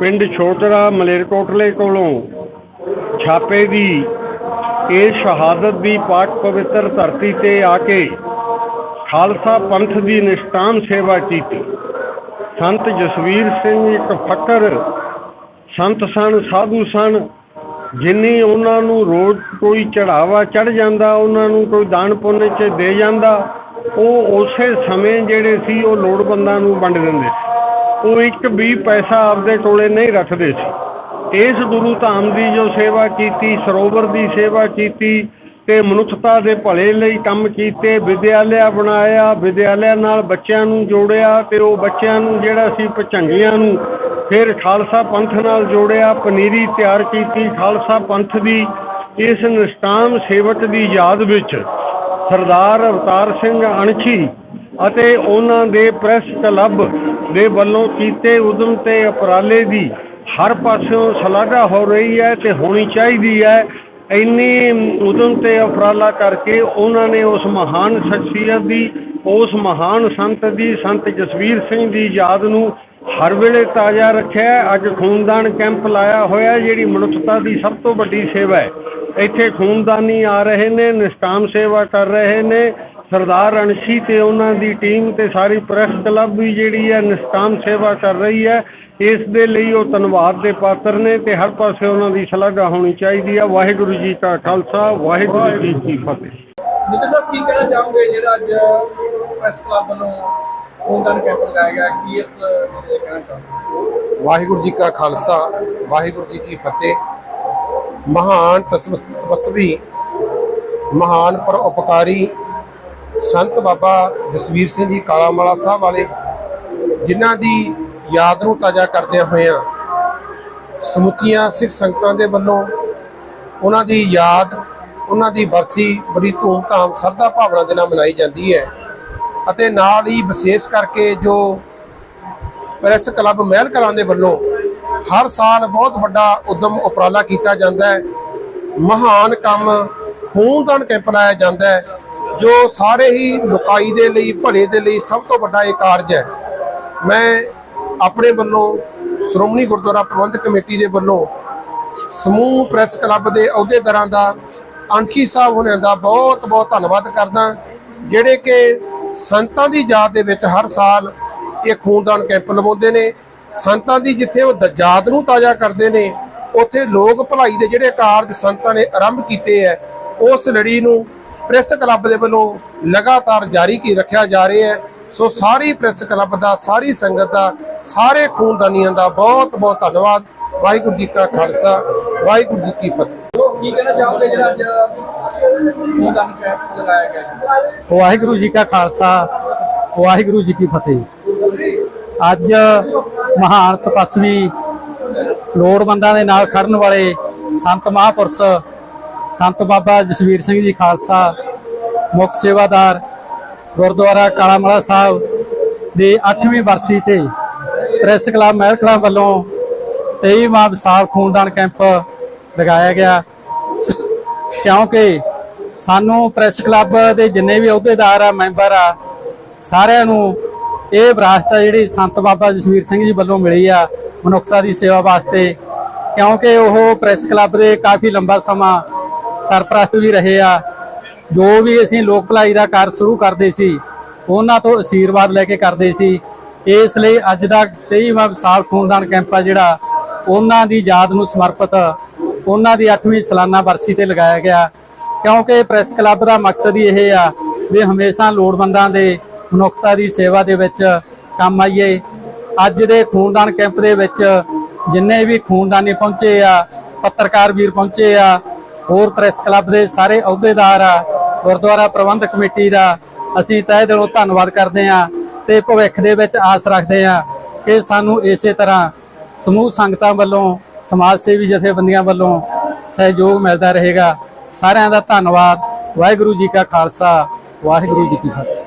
ਪਿੰਡ ਛੋਟਰਾ ਮਲੇਰਕੋਟਲੇ ਕੋਲੋਂ ਛਾਪੇ ਦੀ ਇਸ ਸ਼ਹਾਦਤ ਦੀ ਪਾਕ ਪਵਿੱਤਰ ਧਰਤੀ ਤੇ ਆ ਕੇ ਖਾਲਸਾ ਪੰਥ ਦੀ ਨਿਸ਼ਕਾਮ ਸੇਵਾ ਕੀਤੀ। ਸੰਤ ਜਸਵੀਰ ਸਿੰਘ ਇੱਕ ਫਕਰ, ਸੰਤ ਸਨ, ਸਾਧੂ ਸਨ, ਜਿੰਨੀ ਉਹਨਾਂ ਨੂੰ ਰੋਜ਼ ਕੋਈ ਚੜਾਵਾ ਚੜ ਜਾਂਦਾ, ਉਹਨਾਂ ਨੂੰ ਕੋਈ ਦਾਨ ਪੁੰਨ ਚ ਦੇ ਜਾਂਦਾ, ਉਹ ਉਸੇ ਸਮੇਂ ਜਿਹੜੇ ਸੀ ਉਹ ਲੋੜਵੰਦਾਂ ਨੂੰ ਵੰਡ ਦਿੰਦੇ ਸੀ। ਉਹ ਇੱਕ ਵੀ ਪੈਸਾ ਆਪਦੇ ਕੋਲੇ ਨਹੀਂ ਰੱਖਦੇ ਸੀ। ਇਸ ਗੁਰੂ ਧਾਮ ਦੀ ਜੋ ਸੇਵਾ ਕੀਤੀ, ਸਰੋਵਰ ਦੀ ਸੇਵਾ ਕੀਤੀ ਤੇ ਮਨੁੱਖਤਾ ਦੇ ਭਲੇ ਲਈ ਕੰਮ ਕੀਤੇ, ਵਿਦਿਆਲਿਆ ਬਣਾਇਆ, ਵਿਦਿਆਲਿਆ ਨਾਲ ਬੱਚਿਆਂ ਨੂੰ ਜੋੜਿਆ ਤੇ ਉਹ ਬੱਚਿਆਂ ਨੂੰ ਜਿਹੜਾ ਸੀ ਪਚੰਗੀਆਂ ਨੂੰ ਫਿਰ ਖਾਲਸਾ ਪੰਥ ਨਾਲ ਜੋੜਿਆ, ਪਨੀਰੀ ਤਿਆਰ ਕੀਤੀ, ਖਾਲਸਾ ਪੰਥ ਦੀ ਇਸ ਨਿਸ਼ਕਾਮ ਸੇਵਕ ਦੀ ਯਾਦ ਵਿੱਚ ਸਰਦਾਰ ਅਵਤਾਰ ਸਿੰਘ ਅਣਖੀ ਅਤੇ ਉਹਨਾਂ ਦੇ ਪ੍ਰੈਸ ਕਲੱਬ ਦੇ ਵੱਲੋਂ ਕੀਤੇ ਉਦਮ ਤੇ ਉਪਰਾਲੇ ਦੀ ਹਰ ਪਾਸਿਓਂ ਸ਼ਲਾਘਾ ਹੋ ਰਹੀ ਹੈ ਤੇ ਹੋਣੀ ਚਾਹੀਦੀ ਹੈ। ਇੰਨੀ ਉਦਮ ਤੇ ਉਪਰਾਲਾ ਕਰਕੇ ਉਹਨਾਂ ਨੇ ਉਸ ਮਹਾਨ ਸ਼ਖਸੀਅਤ ਦੀ, ਉਸ ਮਹਾਨ ਸੰਤ ਦੀ, ਸੰਤ ਜਸਵੀਰ ਸਿੰਘ ਦੀ ਯਾਦ ਨੂੰ ਹਰ ਵੇਲੇ ਤਾਜ਼ਾ ਰੱਖਿਆ। ਅੱਜ ਖੂਨਦਾਨ ਕੈਂਪ ਲਾਇਆ ਹੋਇਆ, ਜਿਹੜੀ ਮਨੁੱਖਤਾ ਦੀ ਸਭ ਤੋਂ ਵੱਡੀ ਸੇਵਾ ਹੈ। ਇੱਥੇ ਖੂਨਦਾਨੀ ਆ ਰਹੇ ਨੇ, ਨਿਸ਼ਕਾਮ ਸੇਵਾ ਕਰ ਰਹੇ ਨੇ। ਸਰਦਾਰ ਅਣਸ਼ੀ ਤੇ ਉਹਨਾਂ ਦੀ ਟੀਮ ਤੇ ਸਾਰੀ ਪ੍ਰੈਸ ਕਲੱਬ ਵੀ ਜਿਹੜੀ ਹੈ ਨਿਸ਼ਕਾਮ ਸੇਵਾ ਕਰ ਰਹੀ ਹੈ। ਇਸ ਦੇ ਲਈ ਉਹ ਧੰਨਵਾਦ ਦੇ ਪਾਤਰ ਨੇ ਤੇ ਹਰ ਪਾਸੇ ਉਹਨਾਂ ਦੀ ਸ਼ਲਾਘਾ ਹੋਣੀ ਚਾਹੀਦੀ ਹੈ। ਵਾਹਿਗੁਰੂ ਜੀ ਕਾ ਖਾਲਸਾ ਵਾਹਿਗੁਰੂ ਜੀ ਕੀ ਫਤਿਹ। ਮਿੱਤਰ ਸਾਹਿਬ ਕੀ ਕਹਿਣਾ ਚਾਹੋਗੇ ਜਿਹੜਾ ਅੱਜ ਪ੍ਰੈਸ ਕਲੱਬ ਵੱਲੋਂ ਖੂਨਦਾਨ ਕੈਂਪ ਲਗਾਇਆ ਗਿਆ? ਕੀ ਇਸ ਦੇ ਕਹਿਣਾ ਚਾਹੋਗੇ? ਵਾਹਿਗੁਰੂ ਜੀ ਕਾ ਖਾਲਸਾ ਵਾਹਿਗੁਰੂ ਜੀ ਕੀ ਫਤਿਹ। ਮਹਾਨ ਤਸਵ- ਮਹਾਨ ਪਰਉਪਕਾਰੀ ਸੰਤ ਬਾਬਾ ਜਸਵੀਰ ਸਿੰਘ ਜੀ ਕਾਲਾਮਾਲਾ ਸਾਹਿਬ ਵਾਲੇ, ਜਿਨ੍ਹਾਂ ਦੀ ਯਾਦ ਨੂੰ ਤਾਜ਼ਾ ਕਰਦਿਆਂ ਹੋਇਆਂ ਸਮੁੱਚੀਆਂ ਸਿੱਖ ਸੰਗਤਾਂ ਦੇ ਵੱਲੋਂ ਉਹਨਾਂ ਦੀ ਯਾਦ, ਉਹਨਾਂ ਦੀ ਬਰਸੀ ਬੜੀ ਧੂਮਧਾਮ ਸਰਦਾ ਭਾਵਨਾ ਦੇ ਨਾਲ ਮਨਾਈ ਜਾਂਦੀ ਹੈ ਅਤੇ ਨਾਲ ਹੀ ਵਿਸ਼ੇਸ਼ ਕਰਕੇ ਜੋ ਪ੍ਰੈਸ ਕਲੱਬ ਮਹਿਲ ਕਲਾਂ ਦੇ ਵੱਲੋਂ ਹਰ ਸਾਲ ਬਹੁਤ ਵੱਡਾ ਉਦਮ ਉਪਰਾਲਾ ਕੀਤਾ ਜਾਂਦਾ ਹੈ। ਮਹਾਨ ਕੰਮ ਖੂਨਦਾਨ ਕੈਂਪ ਲਾਇਆ ਜਾਂਦਾ ਹੈ। ਜੋ ਸਾਰੇ ਹੀ ਲੁਕਾਈ ਦੇ ਲਈ, ਭਲੇ ਦੇ ਲਈ ਸਭ ਤੋਂ ਵੱਡਾ ਇਹ ਕਾਰਜ ਹੈ। ਮੈਂ ਆਪਣੇ ਵੱਲੋਂ ਸ਼੍ਰੋਮਣੀ ਗੁਰਦੁਆਰਾ ਪ੍ਰਬੰਧਕ ਕਮੇਟੀ ਦੇ ਵੱਲੋਂ ਸਮੂਹ ਪ੍ਰੈਸ ਕਲੱਬ ਦੇ ਅਹੁਦੇਦਾਰਾਂ ਦਾ ਅਣਖੀ ਸਾਹਿਬ ਹੁਣਾਂ ਦਾ ਬਹੁਤ ਬਹੁਤ ਧੰਨਵਾਦ ਕਰਦਾ ਜਿਹੜੇ ਕਿ ਸੰਤਾਂ ਦੀ ਯਾਦ ਦੇ ਵਿੱਚ ਹਰ ਸਾਲ ਇਹ ਖੂਨਦਾਨ ਕੈਂਪ ਲਵਾਉਂਦੇ ਨੇ। ਸੰਤਾਂ ਦੀ ਜਿੱਥੇ ਉਹ ਦ- ਯਾਦ ਨੂੰ ਤਾਜ਼ਾ ਕਰਦੇ ਨੇ, ਉੱਥੇ ਲੋਕ ਭਲਾਈ ਦੇ ਜਿਹੜੇ ਕਾਰਜ ਸੰਤਾਂ ਨੇ ਆਰੰਭ ਕੀਤੇ ਹੈ, ਉਸ ਲੜੀ ਨੂੰ ਪ੍ਰੈਸ ਕਲੱਬ ਦੇ ਵੱਲੋਂ ਲਗਾਤਾਰ ਜਾਰੀ ਕੀ ਰੱਖਿਆ ਜਾ ਰਿਹਾ ਹੈ। ਸੋ ਸਾਰੀ ਪ੍ਰੈਸ ਕਲੱਬ ਦਾ ਸਾਰੀ ਸੰਗਤ ਦਾ ਸਾਰੇ ਖੂਨਦਾਨੀਆਂ ਦਾ ਬਹੁਤ ਬਹੁਤ ਧੰਨਵਾਦ। ਵਾਹਿਗੁਰੂ ਜੀ ਕਾ ਖਾਲਸਾ ਵਾਹਿਗੁਰੂ ਜੀ ਕੀ ਫਤਿਹ। ਕੀ ਕਹਿਣਾ ਚਾਹੋਗੇ ਜਿਹੜਾ ਅੱਜ ਖੂਨਦਾਨ ਕੈਂਪ ਲਗਾਇਆ ਗਿਆ ਵਾਹਿਗੁਰੂ ਜੀ ਕਾ ਖਾਲਸਾ ਵਾਹਿਗੁਰੂ ਜੀ ਕੀ ਫਤਿਹ। ਅੱਜ ਮਹਾਨ ਤਪਸਵੀ ਲੋੜਵੰਦਾਂ ਦੇ ਨਾਲ ਖੜਨ ਵਾਲੇ ਸੰਤ ਮਹਾਂਪੁਰਸ਼ ਸੰਤ ਬਾਬਾ ਜਸਵੀਰ ਸਿੰਘ ਜੀ ਖਾਲਸਾ, ਮੁੱਖ ਸੇਵਾਦਾਰ ਗੁਰਦੁਆਰਾ ਕਾਲਾਮਲਾ ਸਾਹਿਬ ਦੀ 8ਵੀਂ ਵਰਸੀ ਤੇ ਪ੍ਰੈਸ ਕਲੱਬ, ਮਹਿਲ ਕਲਾਂ ਵੱਲੋਂ 23ਵਾਂ ਵਿਸਾਲ ਖੂਨਦਾਨ ਕੈਂਪ ਲਗਾਇਆ ਗਿਆ। ਕਿਉਂਕਿ ਸਾਨੂੰ ਪ੍ਰੈਸ ਕਲੱਬ ਦੇ ਜਿੰਨੇ ਵੀ ਅਹੁਦੇਦਾਰ ਆ, ਮੈਂਬਰ ਆ, ਸਾਰਿਆਂ ਨੂੰ ਇਹ ਵਿਰਾਸਤ ਆ ਜਿਹੜੀ ਸੰਤ ਬਾਬਾ ਜਸਵੀਰ ਸਿੰਘ ਜੀ ਵੱਲੋਂ ਮਿਲੀ ਆ ਮਨੁੱਖਤਾ ਦੀ ਸੇਵਾ ਵਾਸਤੇ। ਕਿਉਂਕਿ ਉਹ ਪ੍ਰੈਸ ਕਲੱਬ ਦੇ ਕਾਫੀ ਲੰਬਾ ਸਮਾਂ ਸਰਪ੍ਰਸਤ ਵੀ ਰਹੇ ਆ। ਜੋ ਵੀ ਅਸੀਂ ਲੋਕ ਭਲਾਈ ਦਾ ਕਾਰਜ ਸ਼ੁਰੂ ਕਰਦੇ ਸੀ, ਉਹਨਾਂ ਤੋਂ ਅਸ਼ੀਰਵਾਦ ਲੈ ਕੇ ਕਰਦੇ ਸੀ। ਇਸ ਲਈ ਅੱਜ ਦਾ 23ਵਾਂ ਸਾਲ ਖੂਨਦਾਨ ਕੈਂਪ ਆ ਜਿਹੜਾ, ਉਹਨਾਂ ਦੀ ਯਾਦ ਨੂੰ ਸਮਰਪਿਤ, ਉਹਨਾਂ ਦੀ 8ਵੀਂ ਸਾਲਾਨਾ ਵਰਸੀ ਤੇ ਲਗਾਇਆ ਗਿਆ। ਕਿਉਂਕਿ ਪ੍ਰੈਸ ਕਲੱਬ ਦਾ ਮਕਸਦ ਹੀ ਇਹ ਆ ਵੀ ਹਮੇਸ਼ਾ ਲੋੜਵੰਦਾਂ ਦੇ ਮਨੁੱਖਤਾ ਦੀ ਸੇਵਾ ਦੇ ਵਿੱਚ ਕੰਮ ਆਈਏ। ਅੱਜ ਦੇ ਖੂਨਦਾਨ ਕੈਂਪ ਦੇ ਵਿੱਚ ਜਿੰਨੇ ਵੀ ਖੂਨਦਾਨੀ ਪਹੁੰਚੇ ਆ, ਪੱਤਰਕਾਰ ਵੀਰ ਪਹੁੰਚੇ ਆ ਹੋਰ ਪ੍ਰੈਸ ਕਲੱਬ ਦੇ ਸਾਰੇ ਅਹੁਦੇਦਾਰ ਆ, ਗੁਰਦੁਆਰਾ ਪ੍ਰਬੰਧਕ ਕਮੇਟੀ ਦਾ, ਅਸੀਂ ਤਹਿ ਦਿਲੋਂ ਧੰਨਵਾਦ ਕਰਦੇ ਆ ਤੇ ਭਵਿੱਖ ਦੇ ਵਿੱਚ ਆਸ ਰੱਖਦੇ ਆ ਕਿ ਸਾਨੂੰ ਇਸੇ ਤਰ੍ਹਾਂ ਸਮੂਹ ਸੰਗਤਾਂ ਵੱਲੋਂ, ਸਮਾਜ ਸੇਵੀ ਜਥੇਬੰਦੀਆਂ ਵੱਲੋਂ ਸਹਿਯੋਗ ਮਿਲਦਾ ਰਹੇਗਾ। ਸਾਰਿਆਂ ਦਾ ਧੰਨਵਾਦ। ਵਾਹਿਗੁਰੂ ਜੀ ਕਾ ਖਾਲਸਾ, ਵਾਹਿਗੁਰੂ ਜੀ ਕੀ ਫਤਿਹ।